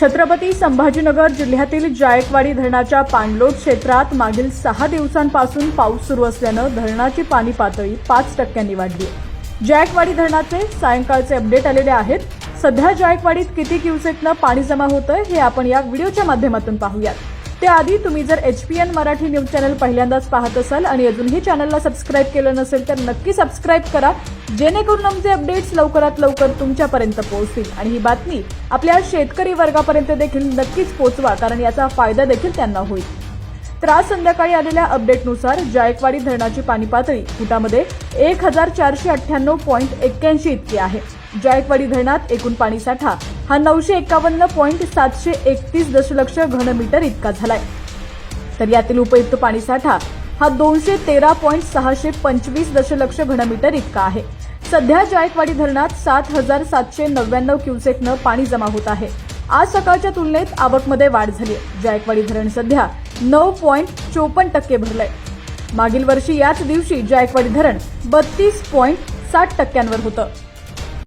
छत्रपती संभाजीनगर जिल्ह्यातील जायकवाडी धरणाच्या पाणलोट क्षेत्रात मागील सहा दिवसांपासून पाऊस सुरू असल्यानं धरणाची पाणी पातळी पाच टक्क्यांनी वाढली. जायकवाडी धरणाचे सायंकाळचे अपडेट आलेले आहेत. सध्या जायकवाडीत किती क्युसेकनं पाणी जमा होतंय हे आपण या व्हिडिओच्या माध्यमातून पाहूयात. त्याआधी तुम्ही जर H P N Marathi news channel पहिल्यांदाच पाहत असाल आणि अजूनही चॅनलला सबस्क्राईब केलं नसेल तर नक्की सबस्क्राईब करा. जेणेकरून आमचे अपडेट्स लवकरात लवकर तुमच्यापर्यंत पोहोचतील. आणि ही बातमी आपल्या शेतकरी वर्गापर्यंत देखील नक्कीच पोहोचवा कारण याचा फायदा देखील त्यांना होईल. तर आज संध्याकाळी आलेल्या अपडेटनुसार जायकवाडी धरणाची पाणी पातळी फुटामध्ये एक हजार चारशे अठ्ठ्याण्णव पॉईंट एक्क्याऐंशी इतकी आहे. जायकवाडी धरणात एकूण पाणीसाठा हा नऊशे एकावन्न पॉईंट सातशे एकतीस दशलक्ष घनमीटर इतका झालाय. तर यातील उपयुक्त पाणीसाठा हा दोनशे तेरा पॉईंट सहाशे पंचवीस दशलक्ष घनमीटर इतका आहे. सध्या जायकवाडी धरणात सात हजार सातशे नव्याण्णव क्युसेकनं पाणी जमा होत आहे. आज सकाळच्या तुलनेत आवकमध्ये वाढ झाली आहे. जायकवाडी धरण सध्या नऊ पॉईंट चोपन्न टक्के भरलंय. मागील वर्षी याच दिवशी जायकवाडी धरण बत्तीस पॉईंट साठ टक्क्यांवर होतं.